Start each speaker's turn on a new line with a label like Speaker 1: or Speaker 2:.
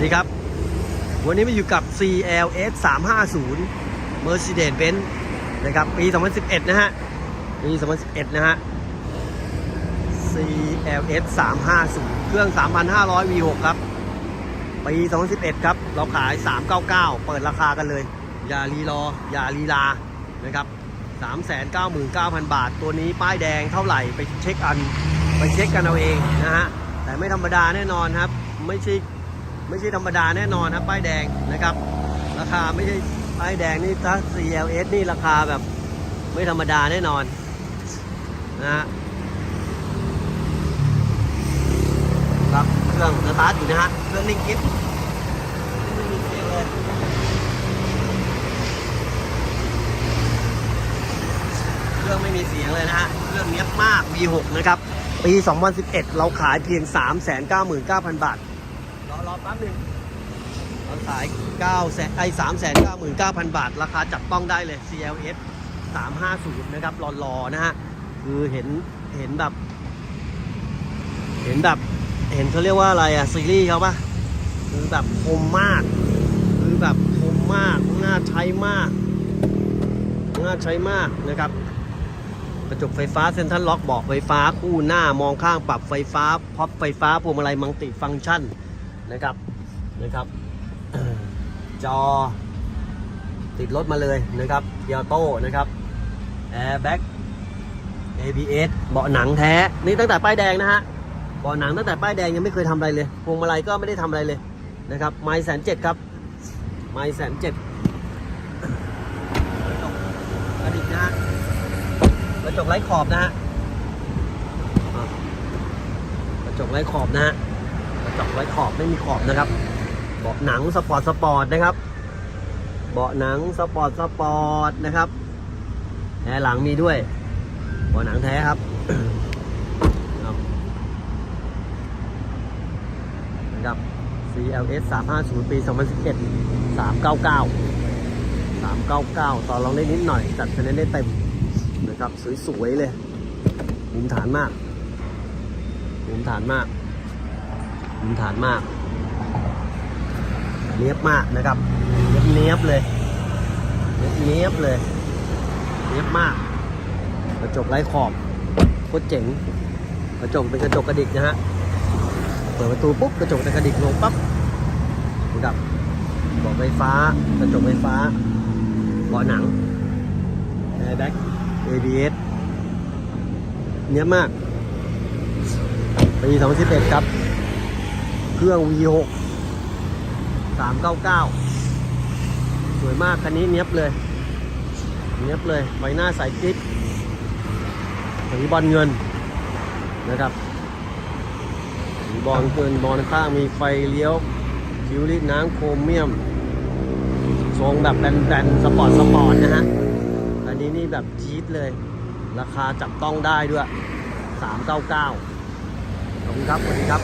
Speaker 1: สดีครับ วันนี้มาอยู่กับ CLS 350 Mercedes-Benz นะครับ ปี 2011 นะฮะ ปี 2011 นะฮะ CLS 350 เครื่อง 3,500 V6 ครับ ปี 2011 ครับ เราขาย 399 เปิดราคากันเลย อย่ารีรอ อย่าลีลา นะครับ 399,000 บาท ตัวนี้ป้ายแดงเท่าไหร่ไปเช็คอัน ไปเช็คกันเอาเองนะฮะ แต่ไม่ธรรมดาแน่นอนครับ ไม่ใช่ ไม่ใช่ธรรมดาแน่นอนครับป้ายแดงนะครับ ราคาไม่ใช่ป้ายแดงนี่ถ้า CLS นี่ราคาแบบไม่ธรรมดาแน่นอนนะฮะครับเครื่องสตาร์ทอยู่นะฮะเครื่องนิ่งกิ๊บไม่มีเสียงเลยเครื่องไม่มีเสียงเลยนะฮะเครื่องเนี้ยบมาก V6 นะครับ ปี 2011 เราขายเพียง 399,000 บาท อรอแป๊บหนึ่งเราขาย9แสนไอ้399,000 บาท ราคาจับต้องได้เลย CLS 350 นะครับรอๆนะฮะ คือเห็น เห็นแบบ เห็นแบบ เห็นเขาเรียกว่าอะไรอะซีรีส์เขาปะคือแบบคมมาก คือแบบคมมาก น่าใช้มาก น่าใช้มากนะครับกระจกไฟฟ้าเซ็นทรัลล็อกบอกไฟฟ้า คู่หน้ามองข้างปรับไฟฟ้าพับไฟฟ้าพวงมาลัยมังติฟังก์ชัน นะครับนะครับ จอติดรถมาเลยนะครับเกียร์โต้นะครับแอร์แบ็ก ABS เบาะหนังแท้ นี่ตั้งแต่ป้ายแดงนะฮะเบาะหนังตั้งแต่ป้ายแดงยังไม่เคยทำอะไรเลยพวงมาลัยก็ไม่ได้ทำอะไรเลยนะครับไม้แสนเจ็ดครับ ไม้แสนเจ็ดกระดิกนะฮะกระจกไร้ขอบนะฮะกระจกไร้ขอบนะฮะ กระจกไร้ขอบไม่มีขอบนะครับ เบาะหนังสปอร์ตสปอร์ตนะครับ เบาะหนังสปอร์ตสปอร์ตนะครับแอร์หลังมีด้วยเบาะหนังแท้ครับนะครับ CLS 350 ปี 2011 399 399 ต่อรองได้นิดหน่อย จัดคะแนนได้เต็มนะครับ สวย ๆ เลยมุมฐานมากมุมฐานมาก มุมฐานมากเนี้ยบมากนะครับเนี้ยบเนี้ยบเลยเนี้ยบเนี้ยบเลยเนี้ยบมาก กระจกไร้ขอบโคตรเจ๋ง กระจกเป็นกระจกกระดิกนะฮะเปิดประตูปุ๊บกระจกจะกระดิกลงปั๊บนะครับบอกไฟฟ้ากระจกไฟฟ้าเบาะหนังแอร์แบ็ก ABS เนี้ยบมากปี2011 ครับ เครื่อง V6 399 สวยมาก คันนี้เนี้ยบเลย เนี้ยบเลยใบหน้าใสกิ๊กสีบอลเงินนะครับสีบอลเงินบอลข้างมีไฟเลี้ยวคิวรีดน้ำโครเมียม ทรงแบบแบนๆ สปอร์ตสปอร์ตนะฮะ อันนี้นี่แบบจี๊ดเลย ราคาจับต้องได้ด้วย 399 ขอบคุณครับสวัสดีครับ